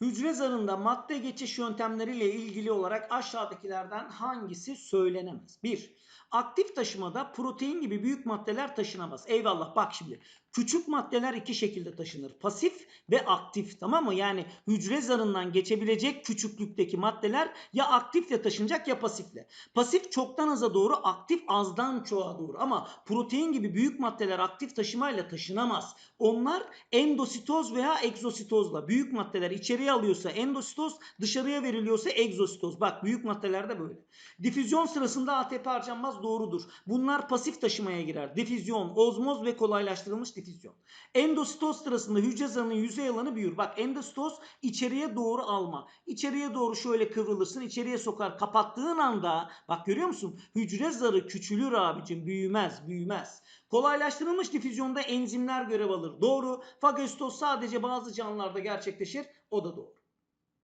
Hücre zarında madde geçiş yöntemleriyle ilgili olarak aşağıdakilerden hangisi söylenemez? 1. Aktif taşımada protein gibi büyük maddeler taşınamaz. Eyvallah bak şimdi. Küçük maddeler iki şekilde taşınır. Pasif ve aktif tamam mı? Yani hücre zarından geçebilecek küçüklükteki maddeler ya aktifle taşınacak ya pasifle. Pasif çoktan aza doğru, aktif azdan çoğa doğru. Ama protein gibi büyük maddeler aktif taşımayla taşınamaz. Onlar endositoz veya egzositozla. Büyük maddeler içeriye alıyorsa endositoz, dışarıya veriliyorsa egzositoz. Bak büyük maddelerde böyle. Difüzyon sırasında ATP harcanmaz doğrudur. Bunlar pasif taşımaya girer. Difüzyon, ozmoz ve kolaylaştırılmış difüzyon. Endositoz sırasında hücre zarının yüzey alanı büyür. Bak endositoz içeriye doğru alma. İçeriye doğru şöyle kıvrılırsın, içeriye sokar. Kapattığın anda bak görüyor musun? Hücre zarı küçülür abicim, büyümez, büyümez. Kolaylaştırılmış difüzyonda enzimler görev alır. Doğru. Fagositoz sadece bazı canlılarda gerçekleşir. O da doğru.